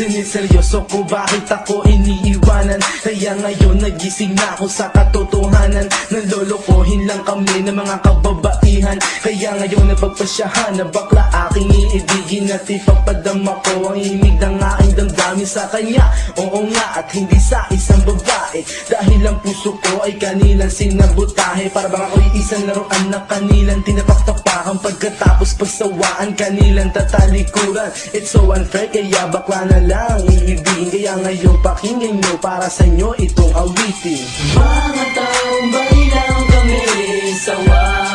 Siniseryoso ko bakit ako iniiwanan? Kaya ngayon nagising na ako sa katotohanan. Nalolokohin lang kami ng mga kababaihan. Kaya ngayon napagpasyahan na bakla aking iibigin. At ipapadama ko ang imig ng aking damdamin sa kanya. Oo nga at hindi sa isang babae. Dahil ang puso ko ay kanilang sinabutahe Para bang ako'y isang laruan na kanilang tinapak-tapakan Pagkatapos pagsawaan kanilang tatalikuran. It's so unfair kaya bakla na lang iibigin Kaya ngayon pakinggan nyo para sa inyo itong awitin. Mga taong bailang kami sa babae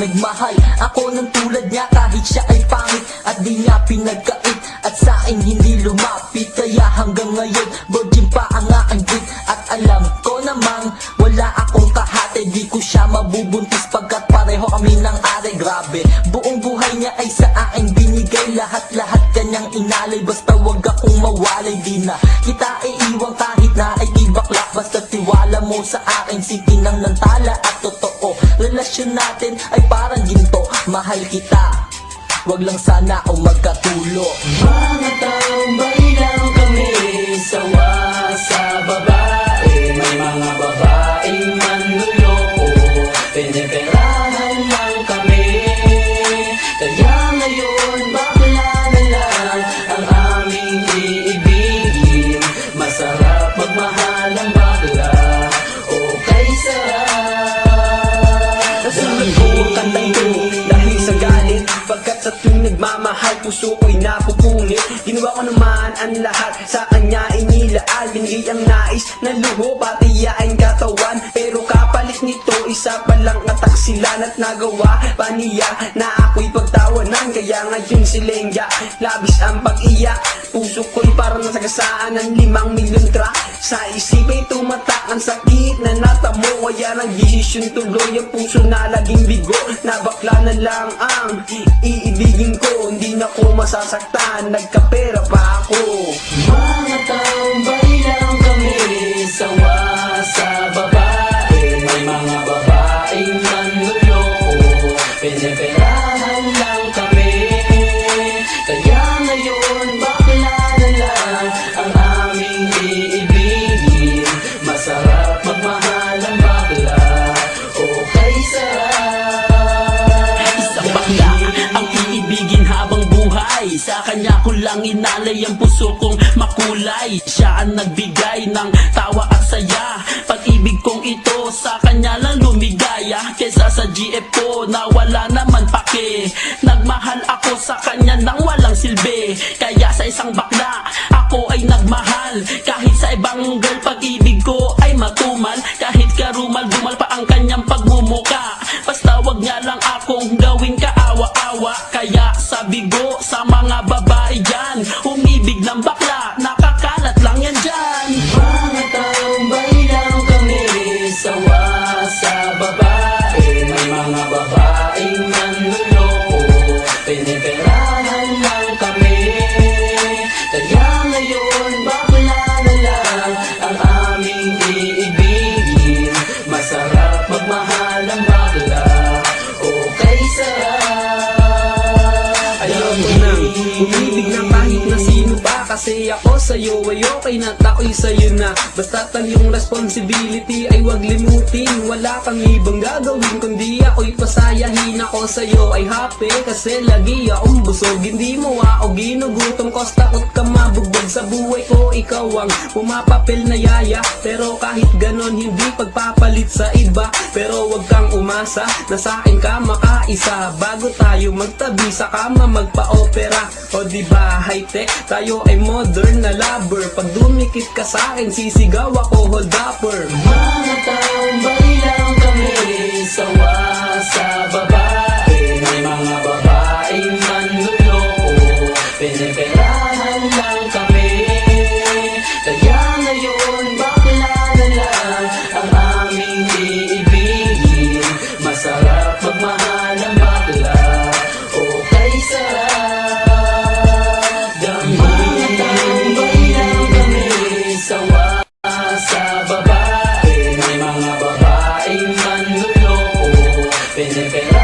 nagmahal. Ako ng tulad niya kahit siya ay pangit At di niya pinagkait. At sa akin hindi lumapit Kaya hanggang ngayon virgin pa ang breed At alam ko namang wala akong kahate Di ko siya mabubuntis pagkat pareho kami ng are Grabe, buong buhay niya ay sa akin binigay Lahat-lahat kanyang inalay. Basta wag akong mawalay Di na kita iiwan tiwala mo sa akin Sitinang ng tala at totoo. Relasyon natin ay parang ginto. Mahal kita. Wag lang sana o magkatulo. Mga taong bailang kami Sawa sa babae nagmamahal puso ko'y napupunit. Ginawa ko naman ang lahat sa kanya inilaal. Binigay ang nais na luho pati yaing katawan. Pero kapalit nito isa palang kataksilan At nagawa. Pa niya na ako'y pagtawanan Kaya ngayon si Lengya. Labis ang pag-iyak Puso ko'y parang nasagasaan ng limang milyon tra. Sa isip ay tumatak ang sakit na natamo Kaya nag-desisyon tuloy ang puso na laging bigo. Na bakla na lang ang iibigin ko Hindi na ko masasaktan, nagkapera pa ako Sa kanya ko lang inalay ang puso kong makulay. Siya ang nagbigay ng tawa at saya. Pag-ibig kong ito sa kanya lang lumigaya. Kesa sa GF ko na wala naman pake. Nagmahal ako sa kanya nang walang silbi. Kaya sa isang bakla ako ay nagmahal. Kahit sa ibang girl pag-ibig ko ay matumal. Kahit karumal-dumal pa ang kanyang pagmumuka Basta wag niya lang akong gawin kaawa-awa. Kaya sabi ko sa mga babae dyan Umibig ng bakla, Kasi ako sa'yo ay okay na tao'y sa'yo na. Basta't ang iyong responsibility ay wag limutin. Wala kang ibang gagawin kundi ako'y pasayahin. Ako sa'yo ay happy kasi lagi akong busog. Hindi mo ako ginugutom cause takot ka mabugbog sa buhay ko ikaw ang pumapapil na yaya. Pero kahit ganon hindi pagpapalit sa iba. Pero wag kang umasa na sa akin ka makaisa. Bago tayo magtabi sa kama magpa-opera. O diba high tech tayo ay modern na lover. Pag dumikit ka sa akin sisigaw ako hold upper Mga taong balilang kami sa wasa Music